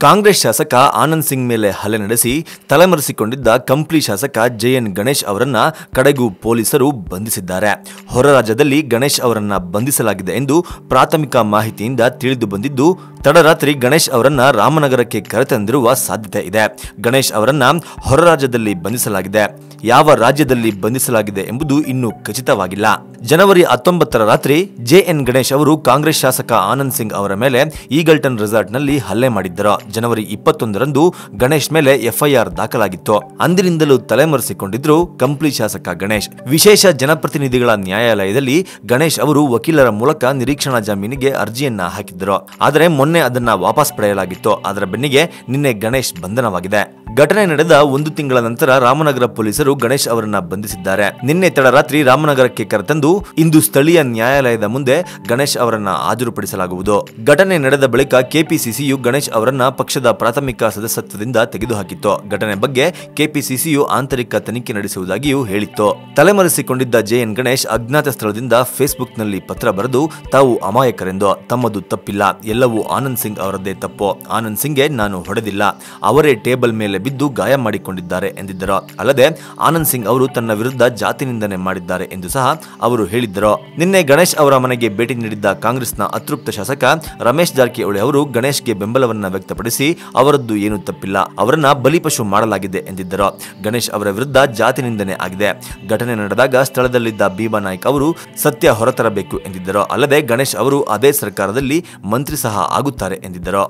ಕಾಂಗ್ರೆಸ್ ಶಾಸಕ ಆನಂದ್ ಸಿಂಗ್ ಮೇಲೆ ಹಲ್ಲೆ ನಡೆಸಿ ತಲೆಮರೆಸಿಕೊಂಡಿದ್ದ ಕಂಪ್ಲಿ ಶಾಸಕ ಜೆಎನ್ ಗಣೇಶ್ ಅವರನ್ನ ಕಡೆಗೂ ಪೊಲೀಸರು ಬಂಧಿಸಿದ್ದಾರೆ. ಹೊರ ರಾಜ್ಯದಲ್ಲಿ ಗಣೇಶ್ ಅವರನ್ನ ಬಂಧಿಸಲಾಗಿದೆ ಎಂದು ಪ್ರಾಥಮಿಕ ಮಾಹಿತಿಯಿಂದ ತಿಳಿದು ಬಂದಿದ್ದು, ತಡರಾತ್ರಿ ಗಣೇಶ್ ಅವರನ್ನ ರಾಮನಗರಕ್ಕೆ ಕರೆತಂದಿರುವ ಸಾಧ್ಯತೆ ಇದೆ. ಗಣೇಶ್ ಅವರನ್ನ ಹೊರ ರಾಜ್ಯದಲ್ಲಿ ಬಂಧಿಸಲಾಗಿದೆ. ಯಾವ ರಾಜ್ಯದಲ್ಲಿ ಬಂಧಿಸಲಾಗಿದೆ ಎಂಬುದು ಇನ್ನೂ ಖಚಿತವಾಗಿಲ್ಲ. ಜನವರಿ ಹತ್ತೊಂಬತ್ತರ ರಾತ್ರಿ ಜೆಎನ್ ಗಣೇಶ್ ಅವರು ಕಾಂಗ್ರೆಸ್ ಶಾಸಕ ಆನಂದ್ ಸಿಂಗ್ ಅವರ ಮೇಲೆ ಈಗಲ್ಟನ್ ರೆಸಾರ್ಟ್ನಲ್ಲಿ ಹಲ್ಲೆ ಮಾಡಿದ್ದರು. ಜನವರಿ ಇಪ್ಪತ್ತೊಂದರಂದು ಗಣೇಶ್ ಮೇಲೆ ಎಫ್ಐಆರ್ ದಾಖಲಾಗಿತ್ತು. ಅಂದಿನಿಂದಲೂ ತಲೆಮರೆಸಿಕೊಂಡಿದ್ರು ಕಂಪ್ಲಿ ಶಾಸಕ ಗಣೇಶ್. ವಿಶೇಷ ಜನಪ್ರತಿನಿಧಿಗಳ ನ್ಯಾಯಾಲಯದಲ್ಲಿ ಗಣೇಶ್ ಅವರು ವಕೀಲರ ಮೂಲಕ ನಿರೀಕ್ಷಣಾ ಜಾಮೀನಿಗೆ ಅರ್ಜಿಯನ್ನ ಹಾಕಿದ್ದರು. ಆದರೆ ಮೊನ್ನೆ ಅದನ್ನ ವಾಪಸ್ ಪಡೆಯಲಾಗಿತ್ತು. ಅದರ ಬೆನ್ನಿಗೆ ನಿನ್ನೆ ಗಣೇಶ್ ಬಂಧನವಾಗಿದೆ. ಘಟನೆ ನಡೆದ ಒಂದು ತಿಂಗಳ ನಂತರ ರಾಮನಗರ ಪೊಲೀಸರು ಗಣೇಶ್ ಅವರನ್ನ ಬಂಧಿಸಿದ್ದಾರೆ. ನಿನ್ನೆ ತಡರಾತ್ರಿ ರಾಮನಗರಕ್ಕೆ ಕರೆತಂದು ಇಂದು ಸ್ಥಳೀಯ ನ್ಯಾಯಾಲಯದ ಮುಂದೆ ಗಣೇಶ್ ಅವರನ್ನ ಹಾಜರುಪಡಿಸಲಾಗುವುದು. ಘಟನೆ ನಡೆದ ಬಳಿಕ ಕೆಪಿಸಿಸಿಯು ಗಣೇಶ್ ಅವರನ್ನ ಪಕ್ಷದ ಪ್ರಾಥಮಿಕ ಸದಸ್ಯತ್ವದಿಂದ ತೆಗೆದುಹಾಕಿತ್ತು. ಘಟನೆ ಬಗ್ಗೆ ಕೆಪಿಸಿಸಿಯು ಆಂತರಿಕ ತನಿಖೆ ನಡೆಸುವುದಾಗಿಯೂ ಹೇಳಿತ್ತು. ತಲೆಮರೆಸಿಕೊಂಡಿದ್ದ ಜೆಎನ್ ಗಣೇಶ್ ಅಜ್ಞಾತ ಸ್ಥಳದಿಂದ ಫೇಸ್ಬುಕ್ನಲ್ಲಿ ಪತ್ರ ಬರೆದು, ತಾವು ಅಮಾಯಕರೆಂದು. ತಮ್ಮದು ತಪ್ಪಿಲ್ಲ. ಎಲ್ಲವೂ ಆನಂದ್ ಸಿಂಗ್ ಅವರದ್ದೇ ತಪ್ಪು. ಆನಂದ್ ಸಿಂಗ್ಗೆ ನಾನು ಹೊಡೆದಿಲ್ಲ. ಅವರೇ ಟೇಬಲ್ ಮೇಲೆ ಬಿದ್ದು ಗಾಯ ಮಾಡಿಕೊಂಡಿದ್ದಾರೆ ಎಂದಿದ್ದರು ಅಲ್ಲದೆ ಆನಂದ್ ಸಿಂಗ್ ಅವರು ತನ್ನ ವಿರುದ್ಧ ಜಾತಿ ನಿಂದನೆ ಮಾಡಿದ್ದಾರೆ ಎಂದು ಸಹ ಅವರು ಹೇಳಿದ್ದರು. ನಿನ್ನೆ ಗಣೇಶ್ ಅವರ ಮನೆಗೆ ಭೇಟಿ ನೀಡಿದ್ದ ಕಾಂಗ್ರೆಸ್ನ ಅತೃಪ್ತ ಶಾಸಕ ರಮೇಶ್ ಜಾರಕಿಹೊಳಿ ಅವರು ಗಣೇಶ್ಗೆ ಬೆಂಬಲವನ್ನ ವ್ಯಕ್ತಪಡಿಸಿ, ಅವರದ್ದು ಏನೂ ತಪ್ಪಿಲ್ಲ, ಅವರನ್ನ ಬಲಿಪಶು ಮಾಡಲಾಗಿದೆ ಎಂದಿದ್ದರು. ಗಣೇಶ್ ಅವರ ವಿರುದ್ಧ ಜಾತಿ ನಿಂದನೆ ಆಗಿದೆ. ಘಟನೆ ನಡೆದಾಗ ಸ್ಥಳದಲ್ಲಿದ್ದ ಭೀಮಾ ನಾಯ್ಕ ಅವರು ಸತ್ಯ ಹೊರತರಬೇಕು ಎಂದಿದ್ದರು. ಅಲ್ಲದೆ ಗಣೇಶ್ ಅವರು ಅದೇ ಸರ್ಕಾರದಲ್ಲಿ ಮಂತ್ರಿ ಸಹ ಆಗುತ್ತಾರೆ ಎಂದಿದ್ದರು.